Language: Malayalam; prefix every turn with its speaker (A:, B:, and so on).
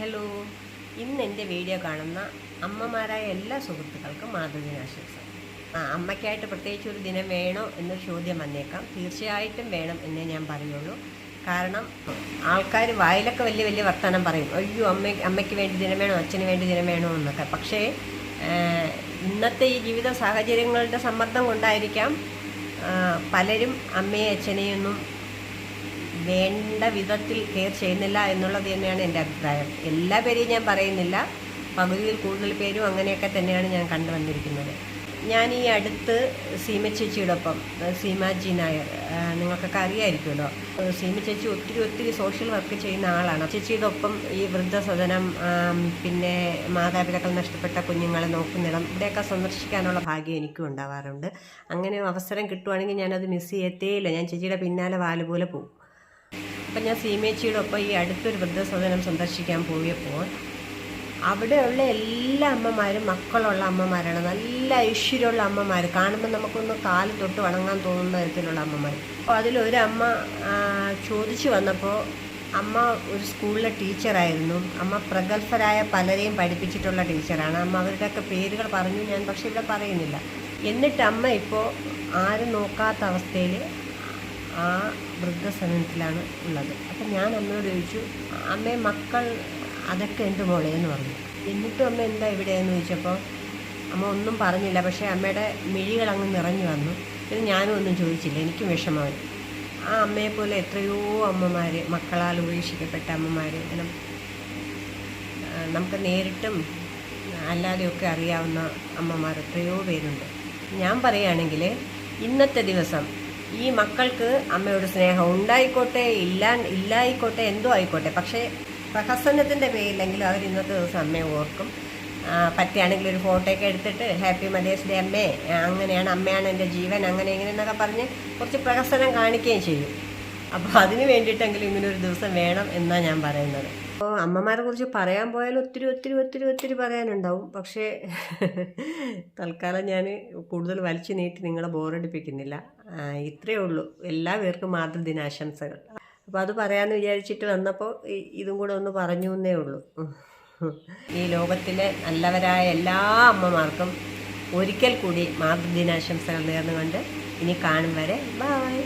A: ഹലോ. ഇന്ന് എന്റെ വീഡിയോ കാണുന്ന അമ്മമാരായ എല്ലാ സുഹൃത്തുക്കൾക്കും മാതൃദിനാശംസ ആ അമ്മയ്ക്കായിട്ട് പ്രത്യേകിച്ച് ഒരു ദിനം വേണോ എന്ന ചോദ്യം വന്നേക്കാം. തീർച്ചയായിട്ടും വേണം എന്നേ ഞാൻ പറയുള്ളൂ. കാരണം ആൾക്കാർ വായിലൊക്കെ വലിയ വലിയ വർത്തമാനം പറയും. അയ്യോ അമ്മ അമ്മയ്ക്ക് വേണ്ടി ദിനം വേണോ? അച്ഛന് വേണ്ടി ദിനം വേണോ? എന്നൊക്കെ. പക്ഷേ ഇന്നത്തെ ഈ ജീവിത സാഹചര്യങ്ങളുടെ സമ്മർദ്ദം കൊണ്ടായിരിക്കാം പലരും അമ്മയെ അച്ഛനെയൊന്നും വേണ്ട വിധത്തിൽ കെയർ ചെയ്യുന്നില്ല എന്നുള്ളത് തന്നെയാണ് എന്റെ അഭിപ്രായം. എല്ലാ പേരെയും ഞാൻ പറയുന്നില്ല. പകുതിയിൽ കൂടുതൽ പേരും അങ്ങനെയൊക്കെ തന്നെയാണ് ഞാൻ കണ്ടുവന്നിരിക്കുന്നത് ഞാൻ ഈ അടുത്ത് സീമ ചേച്ചിയോടൊപ്പം സീമാജി നായർ നിങ്ങൾക്കൊക്കെ അറിയായിരിക്കുമല്ലോ. സീമ ചേച്ചി ഒത്തിരി ഒത്തിരി സോഷ്യൽ വർക്ക് ചെയ്യുന്ന ആളാണ്. ചേച്ചിയുടെ ഒപ്പം ഈ വൃദ്ധസദനം പിന്നെ മാതാപിതാക്കൾ നഷ്ടപ്പെട്ട കുഞ്ഞുങ്ങളെ നോക്കുന്നിടം ഇവിടെയൊക്കെ സന്ദർശിക്കാനുള്ള ഭാഗ്യം എനിക്കും ഉണ്ടാവാറുണ്ട്. അങ്ങനെ അവസരം കിട്ടുവാണെങ്കിൽ ഞാനത് മിസ് ചെയ്യത്തേയില്ല. ഞാൻ ചേച്ചിയുടെ പിന്നാലെ വാലുപോലെ പോകും. അപ്പം ഞാൻ സീമേച്ചിയുടെ ഒപ്പം ഈ അടുത്തൊരു വൃദ്ധസദനം സന്ദർശിക്കാൻ പോയപ്പോൾ അവിടെയുള്ള എല്ലാ അമ്മമാരും മക്കളുള്ള അമ്മമാരാണ് നല്ല ഐശ്വര്യമുള്ള അമ്മമാർ കാണുമ്പോൾ നമുക്കൊന്ന് കാൽ തൊട്ട് വണങ്ങാൻ തോന്നുന്ന തരത്തിലുള്ള അമ്മമാർ അപ്പോൾ അതിലൊരമ്മ ചോദിച്ചു വന്നപ്പോൾ അമ്മ ഒരു സ്കൂളിലെ ടീച്ചറായിരുന്നു. അമ്മ പ്രഗത്ഭരായ പലരെയും പഠിപ്പിച്ചിട്ടുള്ള ടീച്ചറാണ്. അമ്മ അവരുടെയൊക്കെ പേരുകൾ പറഞ്ഞു ഞാൻ പക്ഷേ ഇവിടെ പറയുന്നില്ല. എന്നിട്ട് അമ്മ ഇപ്പോൾ ആരും നോക്കാത്ത അവസ്ഥയിൽ ആ വൃദ്ധസദനത്തിലാണ് ഉള്ളത്. അപ്പം ഞാൻ അമ്മയോട് ചോദിച്ചു അമ്മേ മക്കൾ അതൊക്കെ എന്റെ മോളെ എന്ന് പറഞ്ഞു? എന്നിട്ടും അമ്മ എന്താ ഇവിടെയെന്ന് ചോദിച്ചപ്പോൾ അമ്മ ഒന്നും പറഞ്ഞില്ല പക്ഷേ അമ്മയുടെ മിഴികൾ അങ്ങ് നിറഞ്ഞു വന്നു. പിന്നെ ഞാനും ഒന്നും ചോദിച്ചില്ല എനിക്കും വിഷമമായി. ആ അമ്മയെപ്പോലെ എത്രയോ അമ്മമാർ മക്കളാൽ ഉപേക്ഷിക്കപ്പെട്ട അമ്മമാർ നമുക്ക് നേരിട്ടും അല്ലാതെയൊക്കെ അറിയാവുന്ന അമ്മമാർ എത്രയോ പേരുണ്ട്. ഞാൻ പറയുകയാണെങ്കിൽ ഇന്നത്തെ ദിവസം ഈ മക്കൾക്ക് അമ്മയോട് സ്നേഹം ഉണ്ടായിക്കോട്ടെ ഇല്ല ഇല്ലായിക്കോട്ടെ എന്തോ ആയിക്കോട്ടെ. പക്ഷേ പ്രഹസനത്തിന്റെ പേരിലെങ്കിലും അവർ ഇന്നത്തെ ദിവസം അമ്മയെ ഓർക്കും. പറ്റുകയാണെങ്കിൽ ഒരു ഫോട്ടോയൊക്കെ എടുത്തിട്ട് ഹാപ്പി മദേഴ്സ് ഡേ അമ്മേ അങ്ങനെയാണ് അമ്മയാണ് എന്റെ ജീവൻ അങ്ങനെ ഇങ്ങനെ എന്നൊക്കെ പറഞ്ഞ് കുറച്ച് പ്രഹസനം കാണിക്കുകയും ചെയ്യും. അപ്പോൾ അതിന് വേണ്ടിയിട്ടെങ്കിലും ഇങ്ങനൊരു ദിവസം വേണം എന്നാണ് ഞാൻ പറയുന്നത്. അപ്പോൾ അമ്മമാരെ കുറിച്ച് പറയാൻ പോയാൽ ഒത്തിരി ഒത്തിരി ഒത്തിരി ഒത്തിരി പറയാനുണ്ടാവും. പക്ഷേ തൽക്കാലം ഞാൻ കൂടുതൽ വലിച്ചു നീട്ടി നിങ്ങളെ ബോറടിപ്പിക്കുന്നില്ല ഇത്രയേ ഉള്ളൂ. എല്ലാ പേർക്കും മാതൃദിനാശംസകൾ. അപ്പോൾ അത് പറയാമെന്ന് വിചാരിച്ചിട്ട് വന്നപ്പോൾ ഇതും കൂടെ ഒന്ന് പറഞ്ഞു എന്നേ ഉള്ളൂ. ഈ ലോകത്തിലെ നല്ലവരായ എല്ലാ അമ്മമാർക്കും ഒരിക്കൽ കൂടി മാതൃദിനാശംസകൾ നേർന്നുകൊണ്ട് ഇനി കാണും വരെ. ബായ്